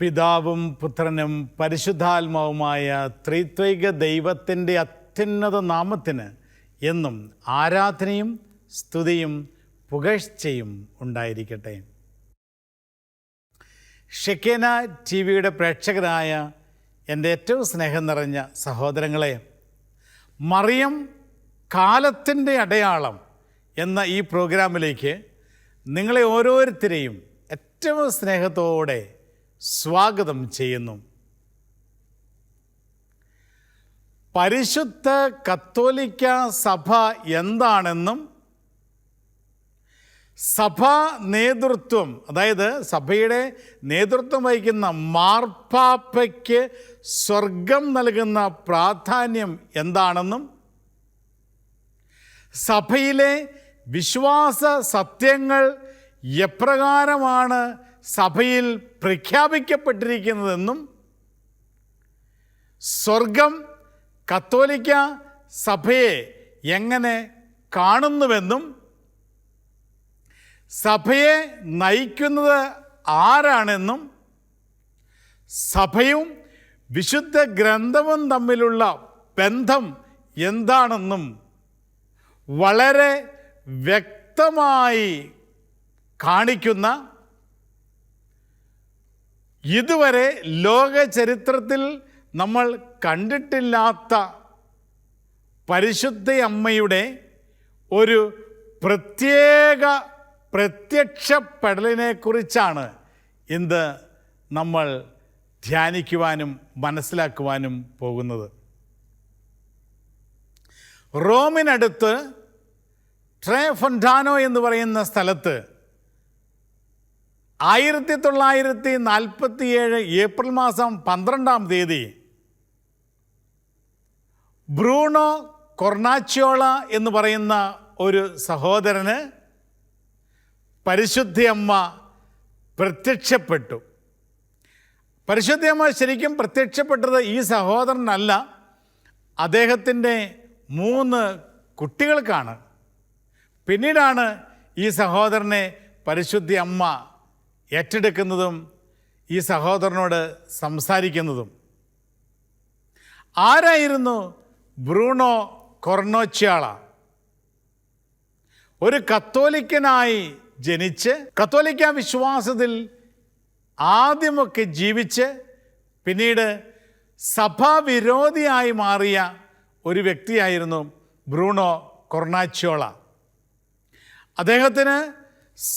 പിതാവും പുത്രനും പരിശുദ്ധാത്മാവുമായ ത്രിത്വൈക ദൈവത്തിന്റെ അത്യുന്നത നാമത്തിന് എന്നും ആരാധനയും സ്തുതിയും പുകഴ്ചയും ഉണ്ടായിരിക്കട്ടെ. ഷെക്കേന ടി വിയുടെ പ്രേക്ഷകരായ എന്റെ ഏറ്റവും സ്നേഹം നിറഞ്ഞ സഹോദരങ്ങളെ മറിയം കാലത്തിന്റെ അടയാളം എന്ന ഈ പ്രോഗ്രാമിലേക്ക് നിങ്ങളെ ഓരോരുത്തരെയും ഏറ്റവും സ്നേഹത്തോടെ സ്വാഗതം ചെയ്യുന്നു. പരിശുദ്ധ കത്തോലിക്ക സഭ എന്താണെന്നും സഭാ നേതൃത്വം അതായത് സഭയുടെ നേതൃത്വം വഹിക്കുന്ന മാർപ്പാപ്പയ്ക്ക് സ്വർഗം നൽകുന്ന പ്രാധാന്യം എന്താണെന്നും സഭയിലെ വിശ്വാസ സത്യങ്ങൾ എപ്രകാരമാണ് സഭയിൽ പ്രഖ്യാപിക്കപ്പെട്ടിരിക്കുന്നതെന്നും സ്വർഗം കത്തോലിക്ക സഭയെ എങ്ങനെ കാണുന്നുവെന്നും സഭയെ നയിക്കുന്നത് ആരാണെന്നും സഭയും വിശുദ്ധ ഗ്രന്ഥവും തമ്മിലുള്ള ബന്ധം എന്താണെന്നും വളരെ വ്യക്തമായി കാണിക്കുന്ന ഇതുവരെ ലോക ചരിത്രത്തിൽ നമ്മൾ കണ്ടിട്ടില്ലാത്ത പരിശുദ്ധ അമ്മയുടെ ഒരു പ്രത്യേക പ്രത്യക്ഷപ്പെടലിനെക്കുറിച്ചാണ് ഇന്ന് നമ്മൾ ധ്യാനിക്കുവാനും മനസ്സിലാക്കുവാനും പോകുന്നത്. റോമിനടുത്ത് ട്രേ ഫൊണ്ടാനോ എന്ന് പറയുന്ന സ്ഥലത്ത് ആയിരത്തി തൊള്ളായിരത്തി നാൽപ്പത്തിയേഴ് ഏപ്രിൽ മാസം പന്ത്രണ്ടാം തീയതി ബ്രൂണോ കൊർണാച്ചോള എന്ന് പറയുന്ന ഒരു സഹോദരന് പരിശുദ്ധിയമ്മ പ്രത്യക്ഷപ്പെട്ടു. പരിശുദ്ധിയമ്മ ശരിക്കും പ്രത്യക്ഷപ്പെട്ടത് ഈ സഹോദരനല്ല അദ്ദേഹത്തിന്റെ മൂന്ന് കുട്ടികൾക്കാണ്. പിന്നീടാണ് ഈ സഹോദരനെ പരിശുദ്ധി അമ്മ ഏറ്റെടുക്കുന്നതും ഈ സഹോദരനോട് സംസാരിക്കുന്നതും. ആരായിരുന്നു ബ്രൂണോ കൊർണോച്ചിയാള? ഒരു കത്തോലിക്കനായി ജനിച്ച് കത്തോലിക്ക വിശ്വാസത്തിൽ ആദ്യമൊക്കെ ജീവിച്ച് പിന്നീട് സഭാവിരോധിയായി മാറിയ ഒരു വ്യക്തിയായിരുന്നു ബ്രൂണോ കൊർണാച്ചോള അദ്ദേഹത്തിന്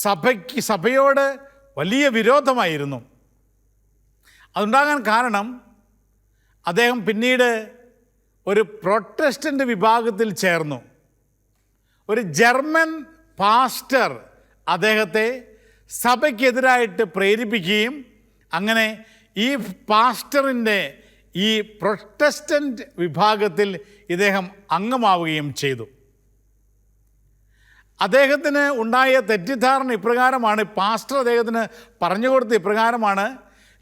സഭയ്ക്ക് സഭയോട് വലിയ വിരോധമായിരുന്നു. അതുണ്ടാകാൻ കാരണം അദ്ദേഹം പിന്നീട് ഒരു പ്രൊട്ടസ്റ്റന്റ് വിഭാഗത്തിൽ ചേർന്നു. ഒരു ജർമ്മൻ പാസ്റ്റർ അദ്ദേഹത്തെ സഭയ്ക്കെതിരായിട്ട് പ്രേരിപ്പിക്കുകയും അങ്ങനെ ഈ പാസ്റ്ററിന്റെ ഈ പ്രൊട്ടസ്റ്റന്റ് വിഭാഗത്തിൽ ഇദ്ദേഹം അംഗമാവുകയും ചെയ്തു. അദ്ദേഹത്തിന് ഉണ്ടായ തെറ്റിദ്ധാരണ ഇപ്രകാരമാണ്. പാസ്റ്റർ അദ്ദേഹത്തിന് പറഞ്ഞു കൊടുത്ത ഇപ്രകാരമാണ്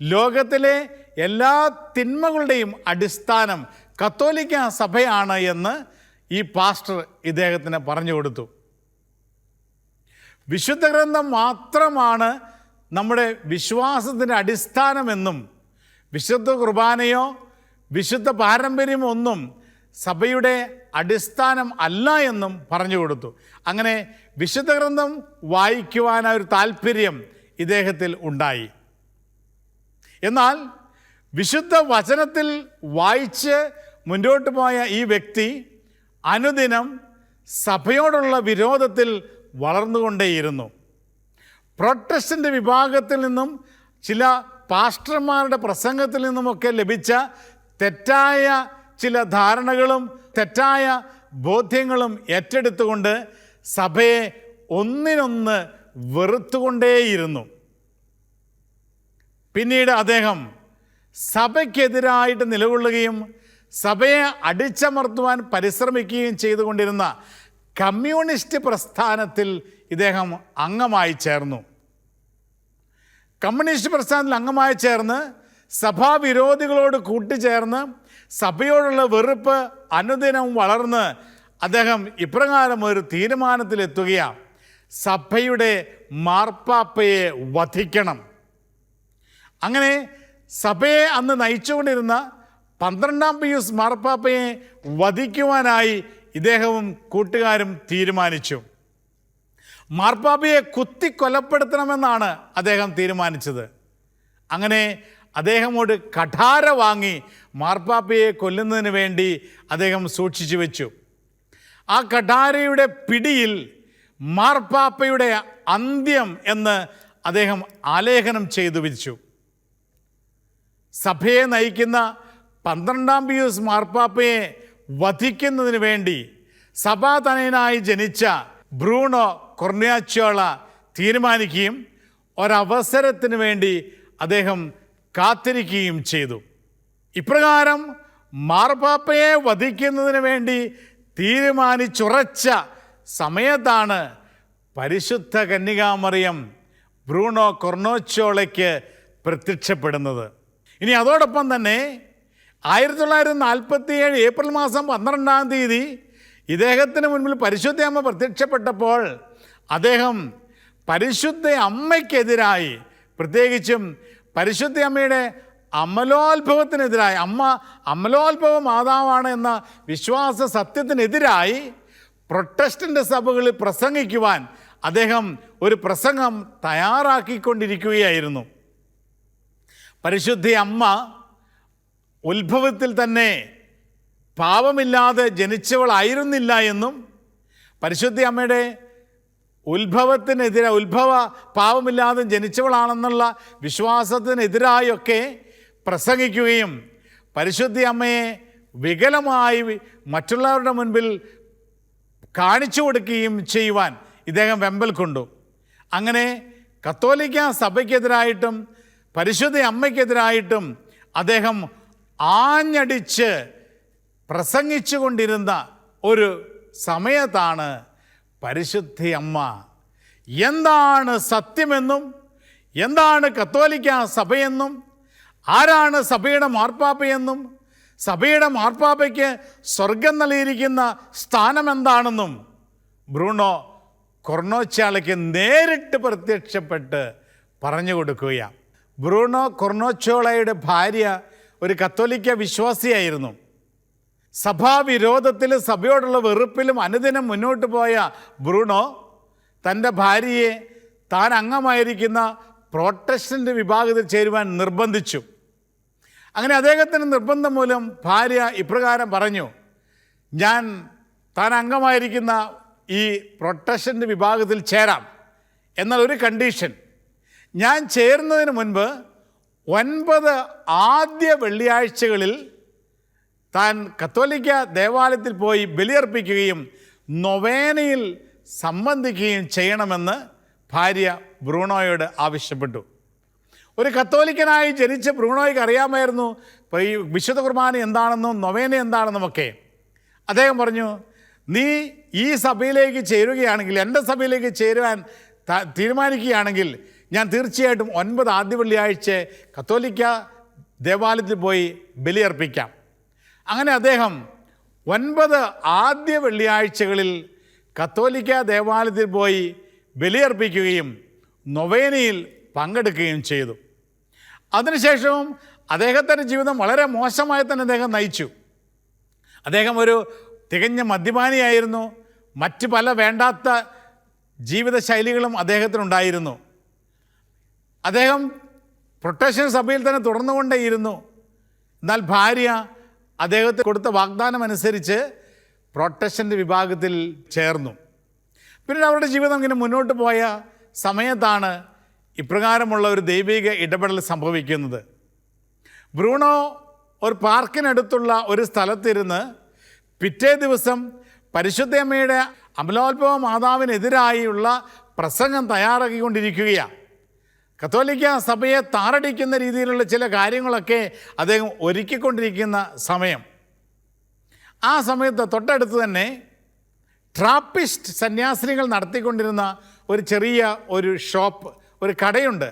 ലോകത്തിലെ എല്ലാ തിന്മകളുടെയും അടിസ്ഥാനം കത്തോലിക്ക സഭയാണ് എന്ന് ഈ പാസ്റ്റർ ഇദ്ദേഹത്തിന് പറഞ്ഞു കൊടുത്തു. വിശുദ്ധ ഗ്രന്ഥം മാത്രമാണ് നമ്മുടെ വിശ്വാസത്തിന്റെ അടിസ്ഥാനമെന്നും വിശുദ്ധ കുർബാനയോ വിശുദ്ധ പാരമ്പര്യമോ ഒന്നും സഭയുടെ അടിസ്ഥാനം അല്ല എന്നും പറഞ്ഞു കൊടുത്തു. അങ്ങനെ വിശുദ്ധ ഗ്രന്ഥം വായിക്കുവാനായ ഒരു താല്പര്യം ഇദ്ദേഹത്തിൽ ഉണ്ടായി. എന്നാൽ വിശുദ്ധ വചനത്തിൽ വായിച്ച് മുന്നോട്ട് പോയ ഈ വ്യക്തി അനുദിനം സഭയോടുള്ള വിരോധത്തിൽ വളർന്നുകൊണ്ടേയിരുന്നു. പ്രൊട്ടസ്റ്റന്റ് വിഭാഗത്തിൽ നിന്നും ചില പാസ്റ്റർമാരുടെ പ്രസംഗത്തിൽ നിന്നുമൊക്കെ ലഭിച്ച തെറ്റായ ചില ധാരണകളും തെറ്റായ ബോധ്യങ്ങളും ഏറ്റെടുത്തുകൊണ്ട് സഭയെ ഒന്നിനൊന്ന് വെറുത്തുകൊണ്ടേയിരുന്നു. പിന്നീട് അദ്ദേഹം സഭയ്ക്കെതിരായിട്ട് നിലകൊള്ളുകയും സഭയെ അടിച്ചമർത്തുവാൻ പരിശ്രമിക്കുകയും ചെയ്തുകൊണ്ടിരുന്ന കമ്മ്യൂണിസ്റ്റ് പ്രസ്ഥാനത്തിൽ ഇദ്ദേഹം അംഗമായി ചേർന്നു. കമ്മ്യൂണിസ്റ്റ് പ്രസ്ഥാനത്തിൽ അംഗമായി ചേർന്ന് സഭാവിരോധികളോട് കൂട്ടിച്ചേർന്ന് സഭയോടുള്ള വെറുപ്പ് അനുദിനം വളർന്ന് അദ്ദേഹം ഇപ്രകാരം ഒരു തീരുമാനത്തിലെത്തുകയാണ്. സഭയുടെ മാർപ്പാപ്പയെ വധിക്കണം. അങ്ങനെ സഭയെ അന്ന് നയിച്ചുകൊണ്ടിരുന്ന പന്ത്രണ്ടാം പിയൂസ് മാർപ്പാപ്പയെ വധിക്കുവാനായി ഇദ്ദേഹവും കൂട്ടുകാരും തീരുമാനിച്ചു. മാർപ്പാപ്പയെ കുത്തി കൊലപ്പെടുത്തണമെന്നാണ് അദ്ദേഹം തീരുമാനിച്ചത്. അങ്ങനെ അദ്ദേഹമോട് കഠാര വാങ്ങി മാർപ്പാപ്പയെ കൊല്ലുന്നതിന് വേണ്ടി അദ്ദേഹം സൂക്ഷിച്ചു വെച്ചു. ആ കഠാരയുടെ പിടിയിൽ മാർപ്പാപ്പയുടെ അന്ത്യം എന്ന് അദ്ദേഹം ആലേഖനം ചെയ്തു വെച്ചു. സഭയെ നയിക്കുന്ന പന്ത്രണ്ടാം പിയൂസ് മാർപ്പാപ്പയെ വധിക്കുന്നതിന് വേണ്ടി സഭാതനയനായി ജനിച്ച ബ്രൂണോ കൊർണിയാച്ചോള തീരുമാനിക്കുകയും ഒരവസരത്തിന് വേണ്ടി അദ്ദേഹം കാത്തിരിക്കുകയും ചെയ്തു. ഇപ്രകാരം മാർപ്പാപ്പയെ വധിക്കുന്നതിന് വേണ്ടി തീരുമാനിച്ചുറച്ച സമയത്താണ് പരിശുദ്ധ കന്യകാമറിയം ബ്രൂണോ കൊർണോച്ചോളയ്ക്ക് പ്രത്യക്ഷപ്പെടുന്നത്. ഇനി അതോടൊപ്പം തന്നെ ആയിരത്തി തൊള്ളായിരത്തി നാൽപ്പത്തി ഏഴ് ഏപ്രിൽ മാസം പന്ത്രണ്ടാം തീയതി ഇദ്ദേഹത്തിന് മുൻപിൽ പരിശുദ്ധ അമ്മ പ്രത്യക്ഷപ്പെട്ടപ്പോൾ അദ്ദേഹം പരിശുദ്ധ അമ്മയ്ക്കെതിരായി പ്രത്യേകിച്ചും പരിശുദ്ധ അമ്മയുടെ അമലോത്ഭവത്തിനെതിരായി അമ്മ അമലോത്ഭവ മാതാവാണ് എന്ന വിശ്വാസ സത്യത്തിനെതിരായി പ്രൊട്ടസ്റ്റന്റ് സഭകളിൽ പ്രസംഗിക്കുവാൻ അദ്ദേഹം ഒരു പ്രസംഗം തയ്യാറാക്കിക്കൊണ്ടിരിക്കുകയായിരുന്നു. പരിശുദ്ധി അമ്മ ഉത്ഭവത്തിൽ തന്നെ പാപമില്ലാതെ ജനിച്ചവളായിരുന്നില്ല എന്നും പരിശുദ്ധി അമ്മയുടെ ഉത്ഭവത്തിനെതിരെ ഉത്ഭവ പാവമില്ലാതെ ജനിച്ചവളാണെന്നുള്ള വിശ്വാസത്തിനെതിരായൊക്കെ പ്രസംഗിക്കുകയും പരിശുദ്ധി അമ്മയെ വികലമായി മറ്റുള്ളവരുടെ മുൻപിൽ കാണിച്ചു കൊടുക്കുകയും ചെയ്യുവാൻ ഇദ്ദേഹം വെമ്പൽ കൊണ്ടു. അങ്ങനെ കത്തോലിക്ക സഭയ്ക്കെതിരായിട്ടും പരിശുദ്ധ അമ്മയ്ക്കെതിരായിട്ടും അദ്ദേഹം ആഞ്ഞടിച്ച് പ്രസംഗിച്ചു കൊണ്ടിരുന്ന ഒരു സമയത്താണ് പരിശുദ്ധ അമ്മ. എന്താണ് സത്യമെന്നും എന്താണ് കത്തോലിക്ക സഭയെന്നും ആരാണ് സഭയുടെ മാർപ്പാപ്പയെന്നും സഭയുടെ മാർപ്പാപ്പയ്ക്ക് സ്വർഗം നൽകിയിരിക്കുന്ന സ്ഥാനം എന്താണെന്നും ബ്രൂണോ കൊർണോച്ചാളയ്ക്ക് നേരിട്ട് പ്രത്യക്ഷപ്പെട്ട് പറഞ്ഞു കൊടുക്കുകയാണ്. ബ്രൂണോ കൊർണോച്ചോളയുടെ ഭാര്യ ഒരു കത്തോലിക്ക വിശ്വാസിയായിരുന്നു. സഭാവിരോധത്തിലും സഭയോടുള്ള വെറുപ്പിലും അനുദിനം മുന്നോട്ട് പോയ ബ്രൂണോ തന്റെ ഭാര്യയെ താൻ അംഗമായിരിക്കുന്ന പ്രൊട്ടസ്റ്റന്റ് വിഭാഗത്തിൽ ചേരുവാൻ നിർബന്ധിച്ചു. അങ്ങനെ അദ്ദേഹത്തിന് നിർബന്ധം മൂലം ഭാര്യ ഇപ്രകാരം പറഞ്ഞു ഞാൻ താൻ അംഗമായിരിക്കുന്ന ഈ പ്രൊട്ടസ്റ്റന്റ് വിഭാഗത്തിൽ ചേരാം. എന്നാൽ ഒരു കണ്ടീഷൻ ഞാൻ ചേരുന്നതിന് മുൻപ് ഒൻപത് ആദ്യ വെള്ളിയാഴ്ചകളിൽ താൻ കത്തോലിക്ക ദേവാലയത്തിൽ പോയി ബലിയർപ്പിക്കുകയും നൊവേനയിൽ സംബന്ധിക്കുകയും ചെയ്യണമെന്ന് ഭാര്യ ബ്രൂണോയോട് ആവശ്യപ്പെട്ടു. ഒരു കത്തോലിക്കനായി ജനിച്ച ബ്രൂണോയ്ക്ക് അറിയാമായിരുന്നു ഈ വിശുദ്ധ കുർബാന എന്താണെന്നും നൊവേന എന്താണെന്നും ഒക്കെ അദ്ദേഹം പറഞ്ഞു നീ ഈ സഭയിലേക്ക് ചേരുകയാണെങ്കിൽ എന്റെ സഭയിലേക്ക് ചേരുവാൻ തീരുമാനിക്കുകയാണെങ്കിൽ ഞാൻ തീർച്ചയായിട്ടും ഒൻപത് ആദ്യ വെള്ളിയാഴ്ച കത്തോലിക്ക ദേവാലയത്തിൽ പോയി ബലിയർപ്പിക്കാം. അങ്ങനെ അദ്ദേഹം ഒൻപത് ആദ്യ വെള്ളിയാഴ്ചകളിൽ കത്തോലിക്ക ദേവാലയത്തിൽ പോയി ബലിയർപ്പിക്കുകയും നൊവേനയിൽ പങ്കെടുക്കുകയും ചെയ്തു. അതിനുശേഷവും അദ്ദേഹത്തിന്റെ ജീവിതം വളരെ മോശമായി തന്നെ അദ്ദേഹം നയിച്ചു. അദ്ദേഹം ഒരു തികഞ്ഞ മദ്യപാനിയായിരുന്നു. മറ്റ് പല വേണ്ടാത്ത ജീവിതശൈലികളും അദ്ദേഹത്തിനുണ്ടായിരുന്നു. അദ്ദേഹം പ്രൊട്ടക്ഷൻ സഭയിൽ തന്നെ തുടർന്നുകൊണ്ടേയിരുന്നു. എന്നാൽ ഭാര്യ അദ്ദേഹത്തിന് കൊടുത്ത വാഗ്ദാനം അനുസരിച്ച് പ്രൊട്ടക്ഷന്റെ വിഭാഗത്തിൽ ചേർന്നു. പിന്നീട് അവരുടെ ജീവിതം ഇങ്ങനെ മുന്നോട്ട് പോയ സമയത്താണ് ഇപ്രകാരമുള്ള ഒരു ദൈവിക ഇടപെടൽ സംഭവിക്കുന്നത്. ബ്രൂണോ ഒരു പാർക്കിനടുത്തുള്ള ഒരു സ്ഥലത്തിരുന്ന് പിറ്റേ ദിവസം പരിശുദ്ധയമ്മയുടെ അമലോത്ഭവ മാതാവിനെതിരായുള്ള പ്രസംഗം തയ്യാറാക്കിക്കൊണ്ടിരിക്കുകയാണ്. കത്തോലിക്ക സഭയെ താറടിക്കുന്ന രീതിയിലുള്ള ചില കാര്യങ്ങളൊക്കെ അദ്ദേഹം ഒരുക്കിക്കൊണ്ടിരിക്കുന്ന സമയം. ആ സമയത്ത് തൊട്ടടുത്ത് തന്നെ ട്രാപ്പിസ്റ്റ് സന്യാസിനികൾ നടത്തിക്കൊണ്ടിരുന്ന ഒരു ചെറിയ ഒരു ഷോപ്പ് ഒരു കടയുണ്ട്.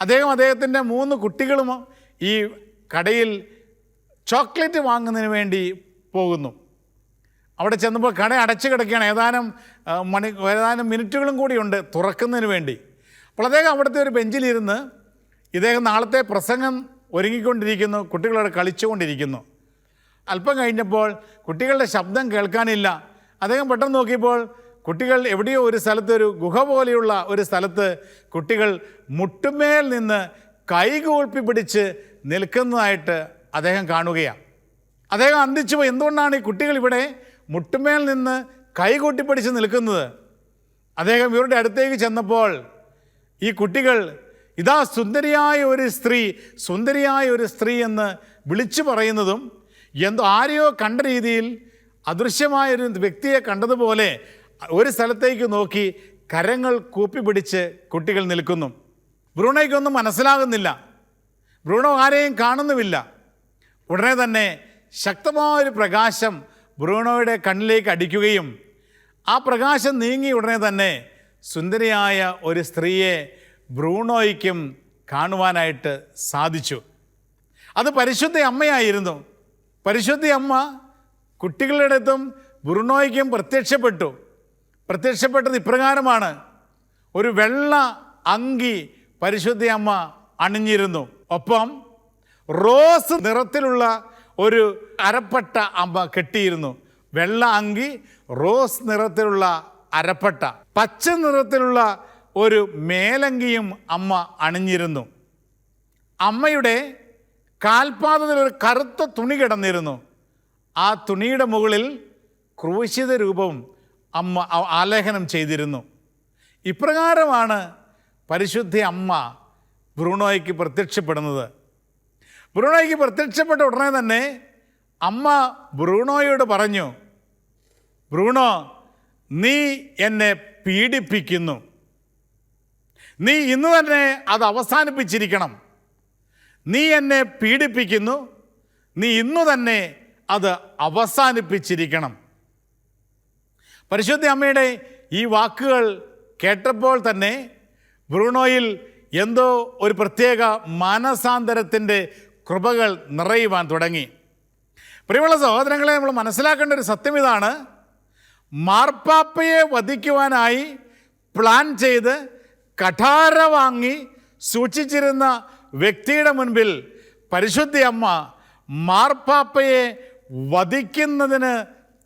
അദ്ദേഹം അദ്ദേഹത്തിന്റെ മൂന്ന് കുട്ടികളും ഈ കടയിൽ ചോക്ലേറ്റ് വാങ്ങുന്നതിന് വേണ്ടി പോകുന്നു. അവിടെ ചെന്നപ്പോൾ കട അടച്ചു കിടക്കുകയാണ്. ഏതാനും മണി ഏതാനും മിനിറ്റുകളും കൂടിയുണ്ട് തുറക്കുന്നതിന് വേണ്ടി. അപ്പോൾ അദ്ദേഹം അവിടുത്തെ ഒരു ബെഞ്ചിലിരുന്ന് ഇദ്ദേഹം നാളത്തെ പ്രസംഗം ഒരുങ്ങിക്കൊണ്ടിരിക്കുന്നു കുട്ടികളോട് കളിച്ചുകൊണ്ടിരിക്കുന്നു. അല്പം കഴിഞ്ഞപ്പോൾ കുട്ടികളുടെ ശബ്ദം കേൾക്കാനില്ല. അദ്ദേഹം പെട്ടെന്ന് നോക്കിയപ്പോൾ കുട്ടികൾ എവിടെയോ ഒരു സ്ഥലത്ത് ഒരു ഗുഹ പോലെയുള്ള ഒരു സ്ഥലത്ത് കുട്ടികൾ മുട്ടുമേൽ നിന്ന് കൈകൂൾപ്പി പിടിച്ച് നിൽക്കുന്നതായിട്ട് അദ്ദേഹം കാണുകയാണ്. അദ്ദേഹം അന്തിച്ചു എന്തുകൊണ്ടാണ് ഈ കുട്ടികൾ ഇവിടെ മുട്ടുമേൽ നിന്ന് കൈകൂട്ടി പിടിച്ച് നിൽക്കുന്നത്? അദ്ദേഹം ഇവരുടെ അടുത്തേക്ക് ചെന്നപ്പോൾ ഈ കുട്ടികൾ ഇതാ സുന്ദരിയായ ഒരു സ്ത്രീ സുന്ദരിയായ ഒരു സ്ത്രീ എന്ന് വിളിച്ചു പറയുന്നതും എന്തോ ആരെയോ കണ്ട രീതിയിൽ അദൃശ്യമായൊരു വ്യക്തിയെ കണ്ടതുപോലെ ഒരു സ്ഥലത്തേക്ക് നോക്കി കരങ്ങൾ കൂപ്പി പിടിച്ച് കുട്ടികൾ നിൽക്കുന്നു. ബ്രൂണോയ്ക്കൊന്നും മനസ്സിലാകുന്നില്ല. ബ്രൂണോ ആരെയും കാണുന്നുമില്ല. ഉടനെ തന്നെ ശക്തമായൊരു പ്രകാശം ബ്രൂണോയുടെ കണ്ണിലേക്ക് അടിക്കുകയും ആ പ്രകാശം നീങ്ങി ഉടനെ തന്നെ സുന്ദരിയായ ഒരു സ്ത്രീയെ ബ്രൂണോയ്ക്കും കാണുവാനായിട്ട് സാധിച്ചു. അത് പരിശുദ്ധ അമ്മയായിരുന്നു. പരിശുദ്ധ അമ്മ കുട്ടികളുടെ അടുത്തും ബ്രൂണോയ്ക്കും പ്രത്യക്ഷപ്പെട്ടു. പ്രത്യക്ഷപ്പെട്ടത് ഇപ്രകാരമാണ്. ഒരു വെള്ള അങ്കി പരിശുദ്ധ അമ്മ അണിഞ്ഞിരുന്നു. ഒപ്പം റോസ് നിറത്തിലുള്ള ഒരു അരപ്പട്ട അമ്മ കെട്ടിയിരുന്നു. വെള്ള അങ്കി റോസ് നിറത്തിലുള്ള അരപ്പട്ട പച്ച നിറത്തിലുള്ള ഒരു മേലങ്കിയും അമ്മ അണിഞ്ഞിരുന്നു. അമ്മയുടെ കാൽപാദത്തിൽ ഒരു കറുത്ത തുണി കിടന്നിരുന്നു. ആ തുണിയുടെ മുകളിൽ ക്രൂശിത രൂപം അമ്മ ആലേഖനം ചെയ്തിരുന്നു. ഇപ്രകാരമാണ് പരിശുദ്ധ അമ്മ ബ്രൂണോയ്ക്ക് പ്രത്യക്ഷപ്പെടുന്നത്. ബ്രൂണോയ്ക്ക് പ്രത്യക്ഷപ്പെട്ട ഉടനെ തന്നെ അമ്മ ബ്രൂണോയോട് പറഞ്ഞു ബ്രൂണോ നീ എന്നെ പീഡിപ്പിക്കുന്നു. നീ ഇന്ന് തന്നെ അത് അവസാനിപ്പിച്ചിരിക്കണം. നീ എന്നെ പീഡിപ്പിക്കുന്നു. നീ ഇന്നു തന്നെ അത് അവസാനിപ്പിച്ചിരിക്കണം. പരിശുദ്ധ അമ്മയുടെ ഈ വാക്കുകൾ കേട്ടപ്പോൾ തന്നെ ബ്രൂണോയിൽ എന്തോ ഒരു പ്രത്യേക മാനസാന്തരത്തിന്റെ കൃപകൾ നിറയുവാൻ തുടങ്ങി. പ്രിയമുള്ള സഹോദരങ്ങളെ നമ്മൾ മനസ്സിലാക്കേണ്ട ഒരു സത്യം ഇതാണ്. മാർപ്പാപ്പയെ വധിക്കുവാനായി പ്ലാൻ ചെയ്ത് കഠാര വാങ്ങി സൂക്ഷിച്ചിരുന്ന വ്യക്തിയുടെ മുൻപിൽ പരിശുദ്ധി അമ്മ മാർപ്പാപ്പയെ വധിക്കുന്നതിന്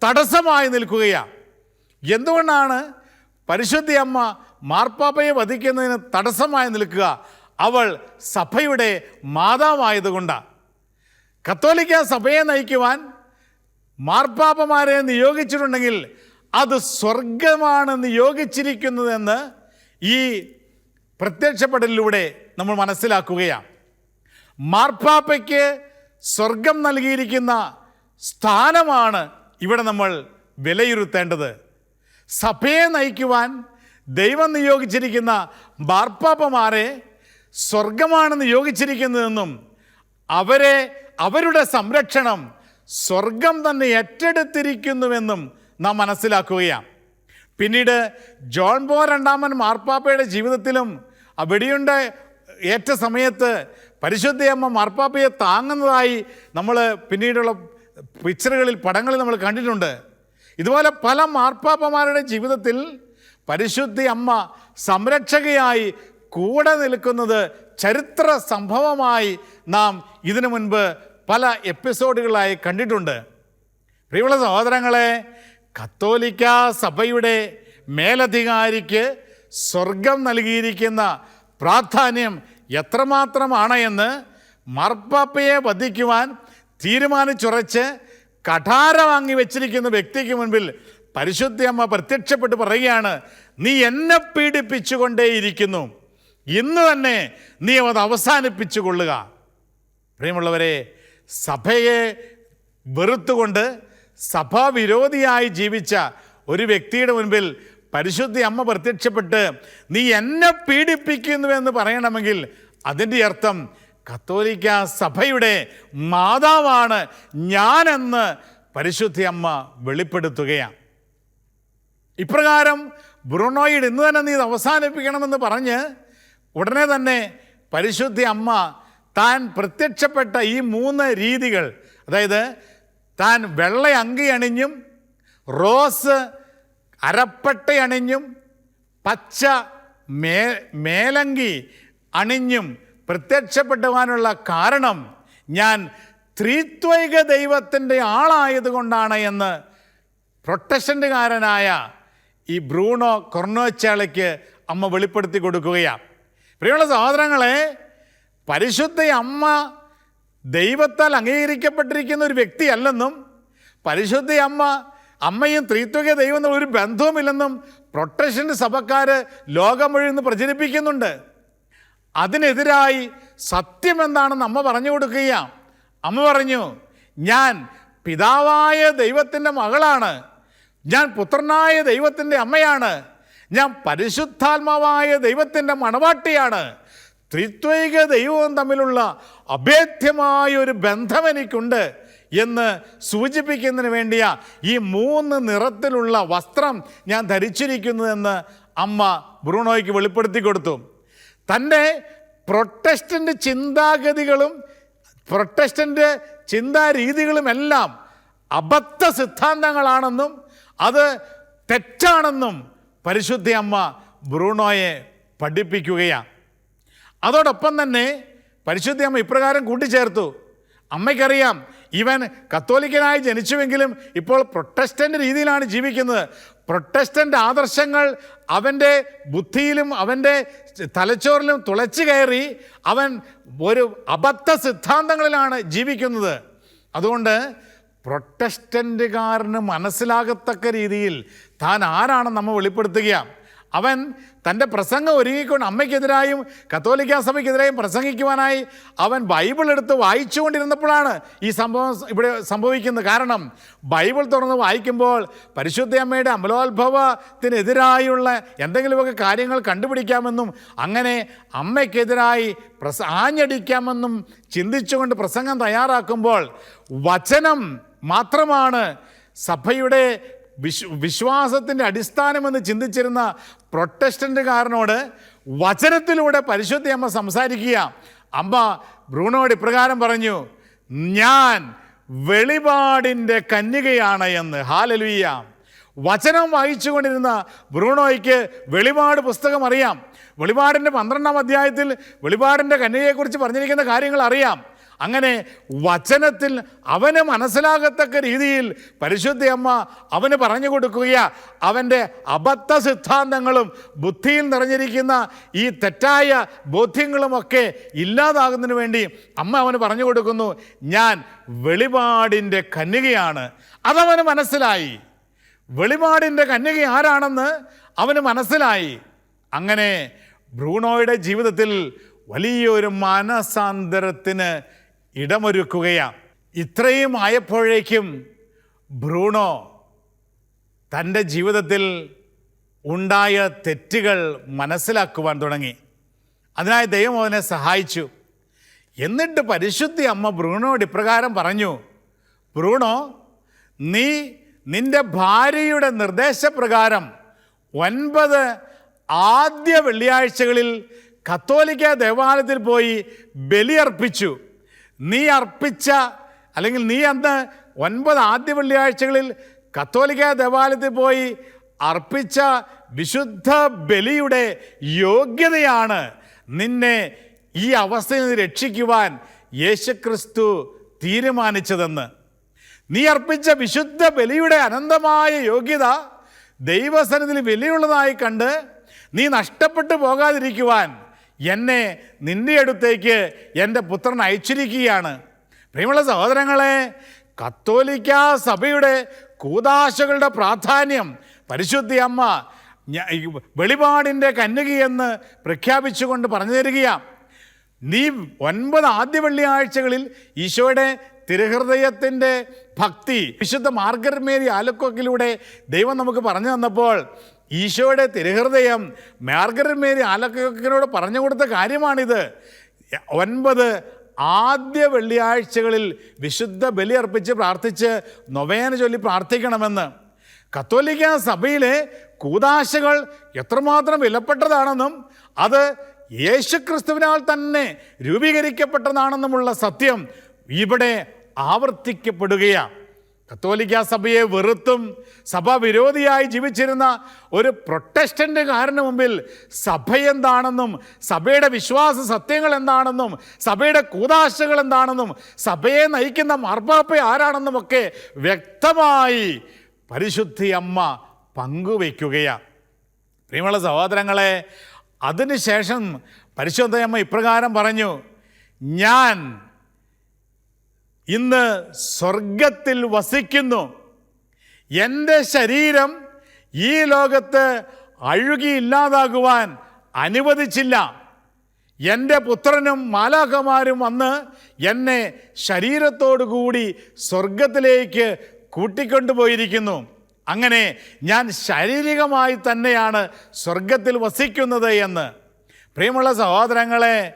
തടസ്സമായി നിൽക്കുകയാണ് എന്തുകൊണ്ടാണ് പരിശുദ്ധി അമ്മ മാർപ്പാപ്പയെ വധിക്കുന്നതിന് തടസ്സമായി നിൽക്കുക? അവൾ സഭയുടെ മാതാവായതുകൊണ്ടാണ് കത്തോലിക്ക സഭയെ നയിക്കുവാൻ മാർപ്പാപ്പമാരെ നിയോഗിച്ചിട്ടുണ്ടെങ്കിൽ അത് സ്വർഗമാണ് നിയോഗിച്ചിരിക്കുന്നതെന്ന് ഈ പ്രത്യക്ഷപ്പെടലിലൂടെ നമ്മൾ മനസ്സിലാക്കുകയാണ്. മാർപ്പാപ്പയ്ക്ക് സ്വർഗം നൽകിയിരിക്കുന്ന സ്ഥാനമാണ് ഇവിടെ നമ്മൾ വിലയിരുത്തേണ്ടത്. സഭയെ നയിക്കുവാൻ ദൈവം നിയോഗിച്ചിരിക്കുന്ന മാർപ്പാപ്പമാരെ സ്വർഗമാണ് നിയോഗിച്ചിരിക്കുന്നതെന്നും അവരെ അവരുടെ സംരക്ഷണം സ്വർഗം തന്നെ ഏറ്റെടുത്തിരിക്കുന്നുവെന്നും നാം മനസ്സിലാക്കുകയാണ്. പിന്നീട് ജോൺ ബോ രണ്ടാമൻ മാർപ്പാപ്പയുടെ ജീവിതത്തിലും ആ വെടിയുണ്ട ഏറ്റ സമയത്ത് പരിശുദ്ധയമ്മ മാർപ്പാപ്പയെ താങ്ങുന്നതായി നമ്മൾ പിന്നീടുള്ള പിക്ചറുകളിൽ പടങ്ങളിൽ നമ്മൾ കണ്ടിട്ടുണ്ട്. ഇതുപോലെ പല മാർപ്പാപ്പമാരുടെ ജീവിതത്തിൽ പരിശുദ്ധി അമ്മ സംരക്ഷകയായി കൂടെ നിൽക്കുന്നത് ചരിത്ര സംഭവമായി നാം ഇതിനു മുൻപ് പല എപ്പിസോഡുകളായി കണ്ടിട്ടുണ്ട്. പ്രിയമുള്ള സഹോദരങ്ങളെ കത്തോലിക്ക സഭയുടെ മേലധികാരിക്ക് സ്വർഗം നൽകിയിരിക്കുന്ന പ്രാധാന്യം എത്രമാത്രമാണ് എന്ന് മാർപ്പാപ്പയെ വധിക്കുവാൻ തീരുമാനിച്ചുറച്ച് കഠാര വാങ്ങി വെച്ചിരിക്കുന്ന വ്യക്തിക്ക് മുൻപിൽ പരിശുദ്ധയമ്മ പ്രത്യക്ഷപ്പെട്ട് പറയുകയാണ് നീ എന്നെ പീഡിപ്പിച്ചുകൊണ്ടേയിരിക്കുന്നു. ഇന്ന് തന്നെ നീ അത് അവസാനിപ്പിച്ചു കൊള്ളുക പ്രിയമുള്ളവരെ സഭയെ വെറുത്തുകൊണ്ട് സഭാവിരോധിയായി ജീവിച്ച ഒരു വ്യക്തിയുടെ മുൻപിൽ പരിശുദ്ധി അമ്മ പ്രത്യക്ഷപ്പെട്ട് നീ എന്നെ പീഡിപ്പിക്കുന്നുവെന്ന് പറയണമെങ്കിൽ അതിന്റെ അർത്ഥം കത്തോലിക്ക സഭയുടെ മാതാവാണ് ഞാനെന്ന് പരിശുദ്ധി അമ്മ വെളിപ്പെടുത്തുകയാണ്. ഇപ്രകാരം ബ്രൂണോയിഡ് ഇന്ന് തന്നെ നീ അവസാനിപ്പിക്കണമെന്ന് പറഞ്ഞ് ഉടനെ തന്നെ പരിശുദ്ധി അമ്മ താൻ പ്രത്യക്ഷപ്പെട്ട ഈ മൂന്ന് രീതികൾ അതായത് താൻ വെള്ള അങ്കി അണിഞ്ഞും റോസ് അരപ്പട്ട അണിഞ്ഞും പച്ച മേ മേലങ്കി അണിഞ്ഞും പ്രത്യക്ഷപ്പെടുവാനുള്ള കാരണം ഞാൻ ത്രിത്വൈക ദൈവത്തിന്റെ ആളായതുകൊണ്ടാണ് എന്ന് പ്രൊട്ടസ്റ്റന്റുകാരനായ ഈ ബ്രൂണോ കൊർണോച്ചാളയ്ക്ക് അമ്മ വെളിപ്പെടുത്തി കൊടുക്കുകയാണ്. പ്രിയമുള്ള സഹോദരങ്ങളെ പരിശുദ്ധ അമ്മ ദൈവത്താൽ അംഗീകരിക്കപ്പെട്ടിരിക്കുന്ന ഒരു വ്യക്തിയല്ലെന്നും പരിശുദ്ധ അമ്മ അമ്മയും ത്രിത്വക ദൈവം ഒരു ബന്ധവുമില്ലെന്നും പ്രൊട്ടക്ഷൻ സഭക്കാർ ലോകം മുഴുവൻ പ്രചരിപ്പിക്കുന്നുണ്ട്. അതിനെതിരായി സത്യം എന്താണെന്ന് അമ്മ പറഞ്ഞു കൊടുക്കുകയാണ് അമ്മ പറഞ്ഞു ഞാൻ പിതാവായ ദൈവത്തിന്റെ മകളാണ്. ഞാൻ പുത്രനായ ദൈവത്തിന്റെ അമ്മയാണ്. ഞാൻ പരിശുദ്ധാത്മാവായ ദൈവത്തിന്റെ മണവാട്ടിയാണ്. ത്രിത്വൈക ദൈവവും തമ്മിലുള്ള അഭേദ്യമായ ഒരു ബന്ധം എനിക്കുണ്ട് എന്ന് സൂചിപ്പിക്കുന്നതിന് വേണ്ടിയ ഈ മൂന്ന് നിറത്തിലുള്ള വസ്ത്രം ഞാൻ ധരിച്ചിരിക്കുന്നതെന്ന് അമ്മ ബ്രൂണോയ്ക്ക് വെളിപ്പെടുത്തി കൊടുത്തു. തന്റെ പ്രൊട്ടസ്റ്റന്റ് ചിന്താഗതികളും പ്രൊട്ടസ്റ്റന്റ് ചിന്താരീതികളുമെല്ലാം അബദ്ധ സിദ്ധാന്തങ്ങളാണെന്നും അത് തെറ്റാണെന്നും പരിശുദ്ധ അമ്മ ബ്രൂണോയെ പഠിപ്പിക്കുകയാണ് അതോടൊപ്പം തന്നെ പരിശുദ്ധി അമ്മ ഇപ്രകാരം കൂട്ടിച്ചേർത്തു. അമ്മയ്ക്കറിയാം ഇവൻ കത്തോലിക്കനായി ജനിച്ചുവെങ്കിലും ഇപ്പോൾ പ്രൊട്ടസ്റ്റന്റ് രീതിയിലാണ് ജീവിക്കുന്നത്. പ്രൊട്ടസ്റ്റന്റ് ആദർശങ്ങൾ അവന്റെ ബുദ്ധിയിലും അവന്റെ തലച്ചോറിലും തുളച്ചു കയറി അവൻ ഒരു അബദ്ധ സിദ്ധാന്തങ്ങളിലാണ് ജീവിക്കുന്നത്. അതുകൊണ്ട് പ്രൊട്ടസ്റ്റന്റുകാരന് മനസ്സിലാകത്തക്ക രീതിയിൽ താൻ ആരാണെന്ന് നമ്മൾ വെളിപ്പെടുത്തുകയാണ്. അവൻ തന്റെ പ്രസംഗം ഒരുങ്ങിക്കൊണ്ട് അമ്മയ്ക്കെതിരായും കത്തോലിക്ക സഭയ്ക്കെതിരായും പ്രസംഗിക്കുവാനായി അവൻ ബൈബിൾ എടുത്ത് വായിച്ചുകൊണ്ടിരുന്നപ്പോഴാണ് ഈ സംഭവം ഇവിടെ സംഭവിക്കുന്നത്. കാരണം ബൈബിൾ തുറന്ന് വായിക്കുമ്പോൾ പരിശുദ്ധ അമ്മയുടെ അമലോത്ഭവത്തിനെതിരായുള്ള എന്തെങ്കിലുമൊക്കെ കാര്യങ്ങൾ കണ്ടുപിടിക്കാമെന്നും അങ്ങനെ അമ്മയ്ക്കെതിരായി പ്രസ ആഞ്ഞടിക്കാമെന്നും ചിന്തിച്ചുകൊണ്ട് പ്രസംഗം തയ്യാറാക്കുമ്പോൾ വചനം മാത്രമാണ് സഭയുടെ വിശ്വ വിശ്വാസത്തിന്റെ അടിസ്ഥാനമെന്ന് ചിന്തിച്ചിരുന്ന പ്രൊട്ടസ്റ്റന്റുകാരനോട് വചനത്തിലൂടെ പരിശുദ്ധ അമ്മ സംസാരിക്കുക. അമ്മ ബ്രൂണോട് ഇപ്രകാരം പറഞ്ഞു ഞാൻ വെളിപാടിന്റെ കന്യകയാണ് എന്ന്. ഹാലലുയ്യ വചനം വായിച്ചുകൊണ്ടിരുന്ന ബ്രൂണോയ്ക്ക് വെളിപാട് പുസ്തകം അറിയാം. വെളിപാടിന്റെ പന്ത്രണ്ടാം അധ്യായത്തിൽ വെളിപാടിന്റെ കന്യകയെക്കുറിച്ച് പറഞ്ഞിരിക്കുന്ന കാര്യങ്ങൾ അറിയാം. അങ്ങനെ വചനത്തിൽ അവന് മനസ്സിലാകത്തക്ക രീതിയിൽ പരിശുദ്ധ അമ്മ അവന് പറഞ്ഞു കൊടുക്കുകയാ. അവന്റെ അബദ്ധ സിദ്ധാന്തങ്ങളും ബുദ്ധിയിൽ നിറഞ്ഞിരിക്കുന്ന ഈ തെറ്റായ ബോധ്യങ്ങളുമൊക്കെ ഇല്ലാതാകുന്നതിന് വേണ്ടി അമ്മ അവന് പറഞ്ഞു കൊടുക്കുന്നു ഞാൻ വെളിപാടിന്റെ കന്യകയാണ്. അതവന് മനസ്സിലായി. വെളിപാടിന്റെ കന്യക ആരാണെന്ന് അവന് മനസ്സിലായി. അങ്ങനെ ബ്രൂണോയുടെ ജീവിതത്തിൽ വലിയൊരു മാനസാന്തരത്തിന് ഇടമൊരുക്കുകയാണ്. ഇത്രയും ആയപ്പോഴേക്കും ബ്രൂണോ തന്റെ ജീവിതത്തിൽ ഉണ്ടായ തെറ്റുകൾ മനസ്സിലാക്കുവാൻ തുടങ്ങി. അതിനായി ദൈവം അവനെ സഹായിച്ചു. എന്നിട്ട് പരിശുദ്ധി അമ്മ ബ്രൂണോട് ഇപ്രകാരം പറഞ്ഞു ബ്രൂണോ നീ നിന്റെ ഭാര്യയുടെ നിർദ്ദേശപ്രകാരം ഒൻപത് ആദ്യ വെള്ളിയാഴ്ചകളിൽ കത്തോലിക്ക ദേവാലയത്തിൽ പോയി ബലിയർപ്പിച്ചു. നീ അർപ്പിച്ച അല്ലെങ്കിൽ നീ അന്ന് ഒൻപത് ആദ്യ വെള്ളിയാഴ്ചകളിൽ കത്തോലിക്ക ദേവാലയത്തിൽ പോയി അർപ്പിച്ച വിശുദ്ധ ബലിയുടെ യോഗ്യതയാണ് നിന്നെ ഈ അവസ്ഥയിൽ നിന്ന് രക്ഷിക്കുവാൻ യേശുക്രിസ്തു തീരുമാനിച്ചതെന്ന്. നീ അർപ്പിച്ച വിശുദ്ധ ബലിയുടെ അനന്തമായ യോഗ്യത ദൈവസനത്തിൽ വിലയുള്ളതായി കണ്ട് നീ നഷ്ടപ്പെട്ടു പോകാതിരിക്കുവാൻ എന്നെ നിന്റെ അടുത്തേക്ക് എന്റെ പുത്രൻ അയച്ചിരിക്കുകയാണ്. പ്രിയമുള്ള സഹോദരങ്ങളെ കത്തോലിക്ക സഭയുടെ കൂതാശകളുടെ പ്രാധാന്യം പരിശുദ്ധി അമ്മ വെളിപാടിന്റെ കന്യകയെന്ന് പ്രഖ്യാപിച്ചുകൊണ്ട് പറഞ്ഞു തരികയാണ് നീ ഒൻപത് ആദ്യ വെള്ളിയാഴ്ചകളിൽ ഈശോയുടെ തിരുഹൃദയത്തിന്റെ ഭക്തി വിശുദ്ധ മാർഗർമേരി മേരി ആലക്കൊക്കിലൂടെ ദൈവം നമുക്ക് പറഞ്ഞു തന്നപ്പോൾ ഈശോയുടെ തിരുഹൃദയം മാർഗരറ്റ് മേരി പറഞ്ഞു കൊടുത്ത കാര്യമാണിത്. ഒൻപത് ആദ്യ വെള്ളിയാഴ്ചകളിൽ വിശുദ്ധ ബലി അർപ്പിച്ച് പ്രാർത്ഥിച്ച് നൊവേന ചൊല്ലി പ്രാർത്ഥിക്കണമെന്ന്. കത്തോലിക്ക സഭയിലെ കൂതാശകൾ എത്രമാത്രം വിലപ്പെട്ടതാണെന്നും അത് യേശുക്രിസ്തുവിനാൽ തന്നെ രൂപീകരിക്കപ്പെട്ടതാണെന്നുമുള്ള സത്യം ഇവിടെ ആവർത്തിക്കപ്പെടുകയാണ്. കത്തോലിക്ക സഭയെ വെറുത്തും സഭ സഭാവിരോധിയായി ജീവിച്ചിരുന്ന ഒരു പ്രൊട്ടസ്റ്റന്റുകാരന് മുമ്പിൽ സഭ എന്താണെന്നും സഭയുടെ വിശ്വാസ സത്യങ്ങൾ എന്താണെന്നും സഭയുടെ കൂതാശകൾ എന്താണെന്നും സഭയെ നയിക്കുന്ന മാർപ്പാപ്പ ആരാണെന്നുമൊക്കെ വ്യക്തമായി പരിശുദ്ധി അമ്മ പങ്കുവയ്ക്കുകയാണ് പ്രിയമുള്ള സഹോദരങ്ങളെ അതിനുശേഷം പരിശുദ്ധയമ്മ ഇപ്രകാരം പറഞ്ഞു ഞാൻ ഇന്ന് സ്വർഗത്തിൽ വസിക്കുന്നു. എന്റെ ശരീരം ഈ ലോകത്ത് അഴുകിയില്ലാതാകുവാൻ അനുവദിച്ചില്ല. എന്റെ പുത്രനും മാലാഖമാരും വന്ന് എന്നെ ശരീരത്തോടുകൂടി സ്വർഗത്തിലേക്ക് കൂട്ടിക്കൊണ്ടുപോയിരിക്കുന്നു. അങ്ങനെ ഞാൻ ശാരീരികമായി തന്നെയാണ് സ്വർഗത്തിൽ വസിക്കുന്നത് എന്ന്. പ്രിയമുള്ള സഹോദരങ്ങളെ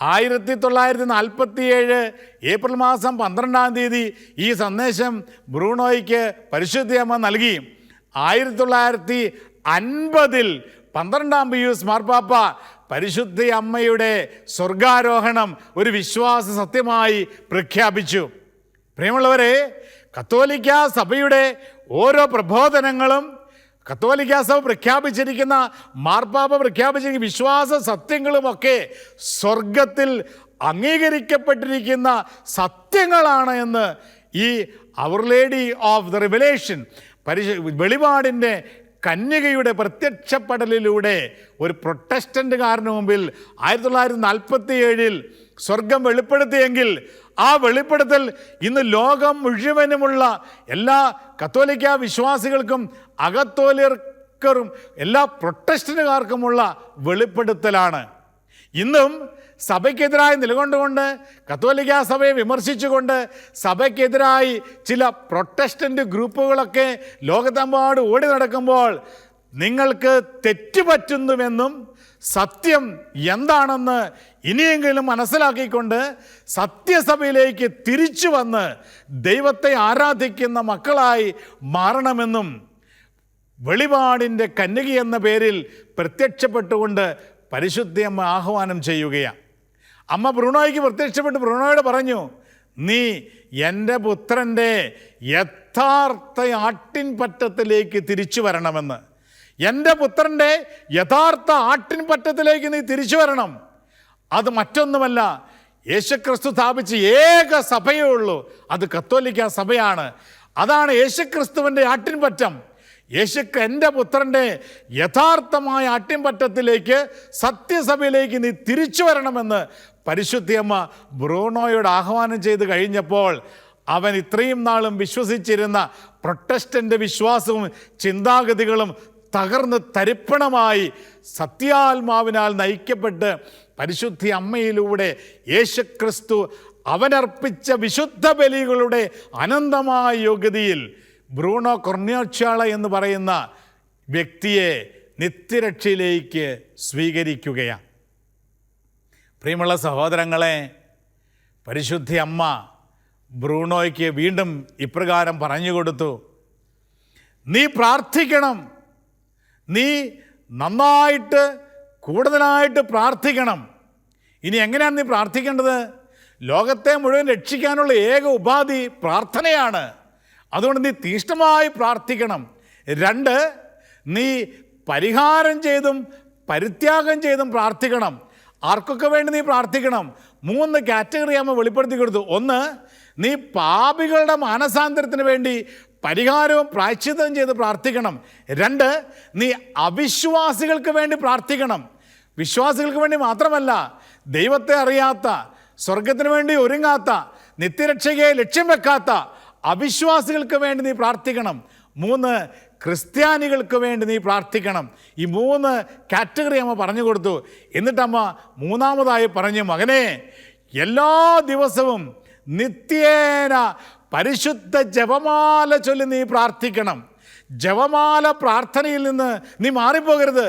ആയിരത്തി തൊള്ളായിരത്തി നാൽപ്പത്തിയേഴ് ഏപ്രിൽ മാസം പന്ത്രണ്ടാം തീയതി ഈ സന്ദേശം ബ്രൂണോയ്ക്ക് പരിശുദ്ധിയമ്മ നൽകി. ആയിരത്തി തൊള്ളായിരത്തി അൻപതിൽ പന്ത്രണ്ടാം പിയൂസ് മാർപ്പാപ്പ പരിശുദ്ധി അമ്മയുടെ സ്വർഗാരോഹണം ഒരു വിശ്വാസ സത്യമായി പ്രഖ്യാപിച്ചു. പ്രിയമുള്ളവരെ കത്തോലിക്ക സഭയുടെ ഓരോ പ്രബോധനങ്ങളും കത്തോലിക്ക സഭ പ്രഖ്യാപിച്ചിരിക്കുന്ന മാർപ്പാപ്പ പ്രഖ്യാപിച്ചിരിക്കുന്ന വിശ്വാസ സത്യങ്ങളുമൊക്കെ സ്വർഗത്തിൽ അംഗീകരിക്കപ്പെട്ടിരിക്കുന്ന സത്യങ്ങളാണ് എന്ന് ഈ അവർ ലേഡി ഓഫ് ദ റിവലേഷൻ പരിശ വെളിപാടിന്റെ കന്യകയുടെ പ്രത്യക്ഷപ്പെടലിലൂടെ ഒരു പ്രൊട്ടസ്റ്റന്റുകാരന് മുമ്പിൽ ആയിരത്തി തൊള്ളായിരത്തി നാൽപ്പത്തി ഏഴിൽ സ്വർഗം വെളിപ്പെടുത്തിയെങ്കിൽ ആ വെളിപ്പെടുത്തൽ ഇന്ന് ലോകം മുഴുവനുമുള്ള എല്ലാ കത്തോലിക്ക വിശ്വാസികൾക്കും അകത്തോലിയർക്കറും എല്ലാ പ്രൊട്ടസ്റ്റന്റുകാർക്കുമുള്ള വെളിപ്പെടുത്തലാണ്. ഇന്നും സഭയ്ക്കെതിരായി നിലകൊണ്ടുകൊണ്ട് കത്തോലിക്ക സഭയെ വിമർശിച്ചുകൊണ്ട് സഭയ്ക്കെതിരായി ചില പ്രൊട്ടസ്റ്റന്റ് ഗ്രൂപ്പുകളൊക്കെ ലോകത്തെമ്പാട് ഓടി നടക്കുമ്പോൾ നിങ്ങൾക്ക് തെറ്റുപറ്റുന്നുവെന്നും സത്യം എന്താണെന്ന് ഇനിയെങ്കിലും മനസ്സിലാക്കിക്കൊണ്ട് സത്യസഭയിലേക്ക് തിരിച്ചു വന്ന് ദൈവത്തെ ആരാധിക്കുന്ന മക്കളായി മാറണമെന്നും വെളിപാടിന്റെ കന്യക എന്ന പേരിൽ പ്രത്യക്ഷപ്പെട്ടുകൊണ്ട് പരിശുദ്ധി അമ്മ ആഹ്വാനം ചെയ്യുകയാണ്. അമ്മ ബ്രൂണോയ്ക്ക് പ്രത്യക്ഷപ്പെട്ട് ബ്രൂണോയോട് പറഞ്ഞു നീ എന്റെ പുത്രന്റെ യഥാർത്ഥ ആട്ടിൻപറ്റത്തിലേക്ക് തിരിച്ചു വരണമെന്ന്. എന്റെ പുത്രന്റെ യഥാർത്ഥ ആട്ടിൻപറ്റത്തിലേക്ക് നീ തിരിച്ചു വരണം. അത് മറ്റൊന്നുമല്ല യേശുക്രിസ്തു സ്ഥാപിച്ച ഏക സഭയേ ഉള്ളൂ. അത് കത്തോലിക്ക സഭയാണ്. അതാണ് യേശുക്രിസ്തുവിന്റെ ആട്ടിൻപറ്റം യേശുക്ക് എന്റെ പുത്രന്റെ യഥാർത്ഥമായ അട്ടിമ്പറ്റത്തിലേക്ക് സത്യസഭയിലേക്ക് നീ തിരിച്ചു വരണമെന്ന് പരിശുദ്ധിയമ്മ ബ്രൂണോയോട് ആഹ്വാനം ചെയ്ത് കഴിഞ്ഞപ്പോൾ അവൻ ഇത്രയും നാളും വിശ്വസിച്ചിരുന്ന പ്രൊട്ടസ്റ്റന്റ് വിശ്വാസവും ചിന്താഗതികളും തകർന്ന് തരിപ്പണമായി സത്യാത്മാവിനാൽ നയിക്കപ്പെട്ട് പരിശുദ്ധി അമ്മയിലൂടെ യേശുക്രിസ്തു അവനർപ്പിച്ച വിശുദ്ധ ബലികളുടെ അനന്തമായ യോഗ്യതയിൽ ബ്രൂണോ കൊർണിയോച്ചാള എന്ന് പറയുന്ന വ്യക്തിയെ നിത്യരക്ഷയിലേക്ക് സ്വീകരിക്കുകയാണ്. പ്രിയമുള്ള സഹോദരങ്ങളെ പരിശുദ്ധി അമ്മ ബ്രൂണോയ്ക്ക് വീണ്ടും ഇപ്രകാരം പറഞ്ഞു കൊടുത്തു നീ പ്രാർത്ഥിക്കണം നീ നന്നായിട്ട് കൂടുതലായിട്ട് പ്രാർത്ഥിക്കണം. ഇനി എങ്ങനെയാണ് നീ പ്രാർത്ഥിക്കേണ്ടത്? ലോകത്തെ മുഴുവൻ രക്ഷിക്കാനുള്ള ഏക ഉപാധി പ്രാർത്ഥനയാണ്. അതുകൊണ്ട് നീ തീഷ്ണമായി പ്രാർത്ഥിക്കണം. രണ്ട് നീ പരിഹാരം ചെയ്തും പരിത്യാഗം ചെയ്തും പ്രാർത്ഥിക്കണം. ആർക്കൊക്കെ വേണ്ടി നീ പ്രാർത്ഥിക്കണം? മൂന്ന് കാറ്റഗറി അമ്മ വെളിപ്പെടുത്തി കൊടുത്തു. ഒന്ന് നീ പാപികളുടെ മാനസാന്തരത്തിന് വേണ്ടി പരിഹാരവും പ്രായശ്ചിത്തവും ചെയ്ത് പ്രാർത്ഥിക്കണം. രണ്ട് നീ അവിശ്വാസികൾക്ക് വേണ്ടി പ്രാർത്ഥിക്കണം. വിശ്വാസികൾക്ക് വേണ്ടി മാത്രമല്ല ദൈവത്തെ അറിയാത്ത സ്വർഗത്തിന് വേണ്ടി ഒരുങ്ങാത്ത നിത്യരക്ഷയെ ലക്ഷ്യം വെക്കാത്ത അവിശ്വാസികൾക്ക് വേണ്ടി നീ പ്രാർത്ഥിക്കണം. മൂന്ന് ക്രിസ്ത്യാനികൾക്ക് വേണ്ടി നീ പ്രാർത്ഥിക്കണം. ഈ മൂന്ന് കാറ്റഗറി അമ്മ പറഞ്ഞു കൊടുത്തു. എന്നിട്ടമ്മ മൂന്നാമതായി പറഞ്ഞു മകനെ എല്ലാ ദിവസവും നിത്യേന പരിശുദ്ധ ജപമാല ചൊല്ലി നീ പ്രാർത്ഥിക്കണം. ജപമാല പ്രാർത്ഥനയിൽ നിന്ന് നീ മാറിപ്പോകരുത്.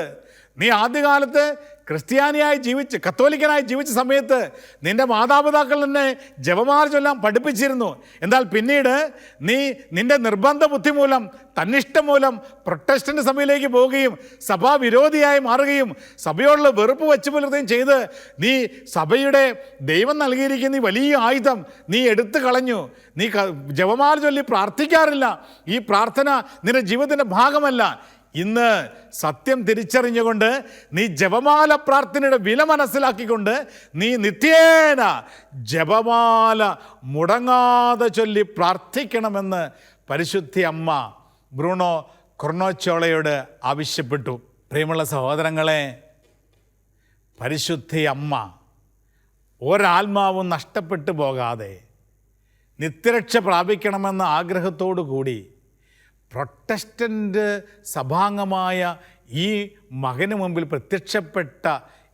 നീ ആദ്യകാലത്ത് ക്രിസ്ത്യാനിയായി ജീവിച്ച് കത്തോലിക്കനായി ജീവിച്ച സമയത്ത് നിന്റെ മാതാപിതാക്കൾ തന്നെ ജപമാല ചൊല്ലാൻ പഠിപ്പിച്ചിരുന്നു. എന്നാൽ പിന്നീട് നീ നിന്റെ നിർബന്ധ ബുദ്ധി മൂലം തന്നിഷ്ടം മൂലം പ്രൊട്ടസ്റ്റന്റ് സഭയിലേക്ക് പോവുകയും സഭാവിരോധിയായി മാറുകയും സഭയോടുള്ള വെറുപ്പ് വെച്ച് പുലർത്തുകയും ചെയ്ത് നീ സഭയുടെ ദൈവം നൽകിയിരിക്കുന്ന ഈ വലിയ ആയുധം നീ എടുത്തു കളഞ്ഞു. നീ ജപമാർ ചൊല്ലി പ്രാർത്ഥിക്കാറില്ല. ഈ പ്രാർത്ഥന നിന്റെ ജീവിതത്തിന്റെ ഭാഗമല്ല. ഇന്ന് സത്യം തിരിച്ചറിഞ്ഞുകൊണ്ട് നീ ജപമാല പ്രാർത്ഥനയുടെ വില മനസ്സിലാക്കിക്കൊണ്ട് നീ നിത്യേന ജപമാല മുടങ്ങാതെ ചൊല്ലി പ്രാർത്ഥിക്കണമെന്ന് പരിശുദ്ധി അമ്മ ബ്രൂണോ കൊർണോച്ചോളയോട് ആവശ്യപ്പെട്ടു. പ്രിയമുള്ള സഹോദരങ്ങളെ പരിശുദ്ധി അമ്മ ഒരാത്മാവും നഷ്ടപ്പെട്ടു പോകാതെ നിത്യരക്ഷ പ്രാപിക്കണമെന്ന ആഗ്രഹത്തോടു കൂടി പ്രൊട്ടസ്റ്റന്റ് സഭാംഗമായ ഈ മകന് മുമ്പിൽ പ്രത്യക്ഷപ്പെട്ട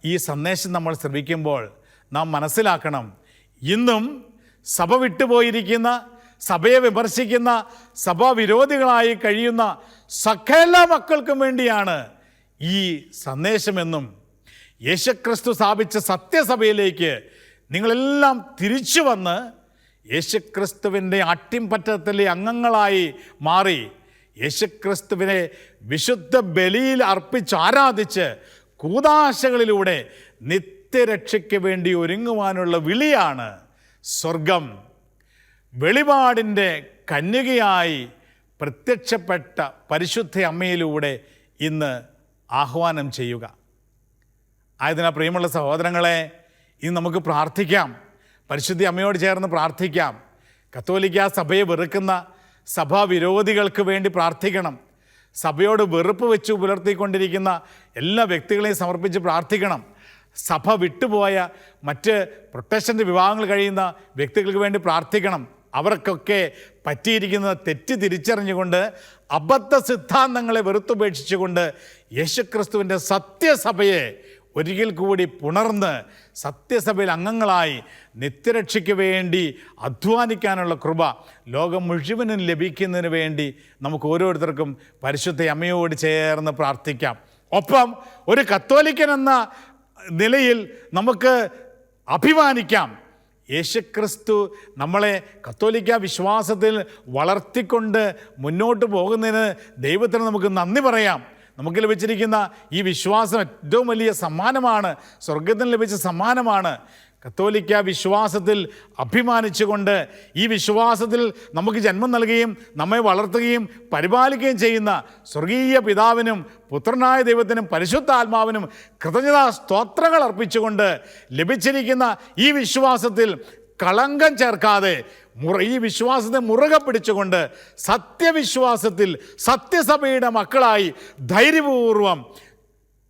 ഈ സന്ദേശം നമ്മൾ ശ്രമിക്കുമ്പോൾ നാം മനസ്സിലാക്കണം. ഇന്നും സഭ വിട്ടുപോയിരിക്കുന്ന സഭയെ വിമർശിക്കുന്ന സഭാവിരോധികളായി കഴിയുന്ന സകല മക്കൾക്കും വേണ്ടിയാണ് ഈ സന്ദേശമെന്നും യേശുക്രിസ്തു സ്ഥാപിച്ച സത്യസഭയിലേക്ക് നിങ്ങളെല്ലാം തിരിച്ചു വന്ന് യേശുക്രിസ്തുവിന്റെ അട്ടിംപറ്റത്തിലെ അംഗങ്ങളായി മാറി യേശുക്രിസ്തുവിനെ വിശുദ്ധ ബലിയിൽ അർപ്പിച്ച് ആരാധിച്ച് കൂതാശകളിലൂടെ നിത്യരക്ഷയ്ക്ക് വേണ്ടി ഒരുങ്ങുവാനുള്ള വിളിയാണ് സ്വർഗം. വെളിപാടിന്റെ കന്യകയായി പ്രത്യക്ഷപ്പെട്ട പരിശുദ്ധ അമ്മയിലൂടെ ഇന്ന് ആഹ്വാനം ചെയ്യുക. ആയതിനാൽ പ്രിയമുള്ള സഹോദരങ്ങളെ ഇന്ന് നമുക്ക് പ്രാർത്ഥിക്കാം. പരിശുദ്ധി അമ്മയോട് ചേർന്ന് പ്രാർത്ഥിക്കാം. കത്തോലിക്ക സഭയെ വെറുക്കുന്ന സഭാവിരോധികൾക്ക് വേണ്ടി പ്രാർത്ഥിക്കണം. സഭയോട് വെറുപ്പ് വെച്ച് പുലർത്തിക്കൊണ്ടിരിക്കുന്ന എല്ലാ വ്യക്തികളെയും സമർപ്പിച്ച് പ്രാർത്ഥിക്കണം. സഭ വിട്ടുപോയ മറ്റ് പ്രൊട്ടസ്റ്റന്റ് വിഭാഗങ്ങൾ കഴിയുന്ന വ്യക്തികൾക്ക് വേണ്ടി പ്രാർത്ഥിക്കണം. അവർക്കൊക്കെ പറ്റിയിരിക്കുന്ന തെറ്റ് തിരിച്ചറിഞ്ഞുകൊണ്ട് അബദ്ധ സിദ്ധാന്തങ്ങളെ വെറുത്തുപേക്ഷിച്ചുകൊണ്ട് യേശുക്രിസ്തുവിന്റെ സത്യസഭയെ ഒരിക്കൽ കൂടി പുണർന്ന് സത്യസഭയിൽ അംഗങ്ങളായി നിത്യരക്ഷയ്ക്ക് വേണ്ടി അധ്വാനിക്കാനുള്ള കൃപ ലോകം മുഴുവനും ലഭിക്കുന്നതിന് വേണ്ടി നമുക്ക് ഓരോരുത്തർക്കും പരിശുദ്ധ അമ്മയോട് ചേർന്ന് പ്രാർത്ഥിക്കാം. ഒപ്പം ഒരു കത്തോലിക്കൻ എന്ന നിലയിൽ നമുക്ക് അഭിമാനിക്കാം. യേശുക്രിസ്തു നമ്മളെ കത്തോലിക്ക വിശ്വാസത്തിൽ വളർത്തിക്കൊണ്ട് മുന്നോട്ട് പോകുന്നതിന് ദൈവത്തിന് നമുക്ക് നന്ദി പറയാം. നമുക്ക് ലഭിച്ചിരിക്കുന്ന ഈ വിശ്വാസം ഏറ്റവും വലിയ സമ്മാനമാണ് സ്വർഗത്തിന് ലഭിച്ച സമ്മാനമാണ്. കത്തോലിക്ക വിശ്വാസത്തിൽ അഭിമാനിച്ചുകൊണ്ട് ഈ വിശ്വാസത്തിൽ നമുക്ക് ജന്മം നൽകുകയും നമ്മെ വളർത്തുകയും പരിപാലിക്കുകയും ചെയ്യുന്ന സ്വർഗീയ പിതാവിനും പുത്രനായ ദൈവത്തിനും പരിശുദ്ധ ആത്മാവിനും കൃതജ്ഞതാ സ്തോത്രങ്ങൾ അർപ്പിച്ചുകൊണ്ട് ലഭിച്ചിരിക്കുന്ന ഈ വിശ്വാസത്തിൽ കളങ്കം ചേർക്കാതെ മുറ ഈ വിശ്വാസത്തെ മുറുകെ പിടിച്ചുകൊണ്ട് സത്യവിശ്വാസത്തിൽ സത്യസഭയുടെ മക്കളായി ധൈര്യപൂർവം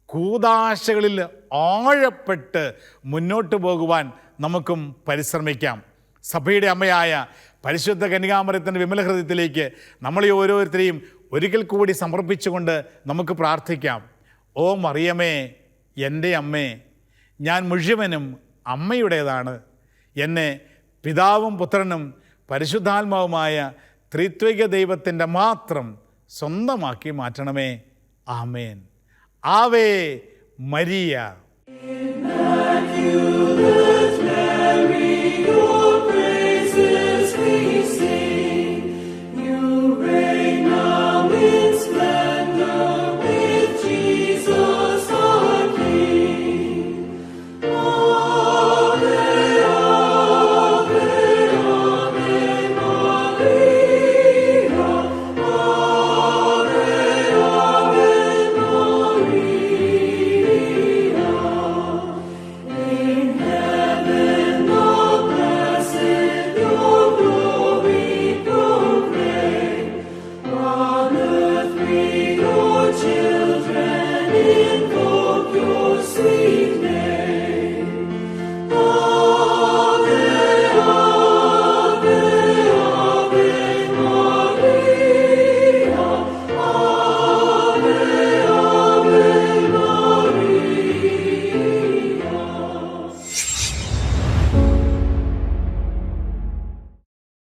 കൂതാശകളിൽ ആഴപ്പെട്ട് മുന്നോട്ട് പോകുവാൻ നമുക്കും പരിശ്രമിക്കാം. സഭയുടെ അമ്മയായ പരിശുദ്ധ കന്യകാമരത്തിന്റെ വിമലഹൃദയത്തിലേക്ക് നമ്മളെ ഓരോരുത്തരെയും ഒരിക്കൽ കൂടി സമർപ്പിച്ചുകൊണ്ട് നമുക്ക് പ്രാർത്ഥിക്കാം. ഓ മറിയമേ എന്റെ അമ്മേ ഞാൻ മുഴുവനും അമ്മയുടേതാണ്. എന്നെ പിതാവും പുത്രനും പരിശുദ്ധാത്മാവുമായ ത്രിത്വിക ദൈവത്തിന്റെ മാത്രം സ്വന്തമാക്കി മാറ്റണമേ. ആമേൻ. ആവേ മരിയ.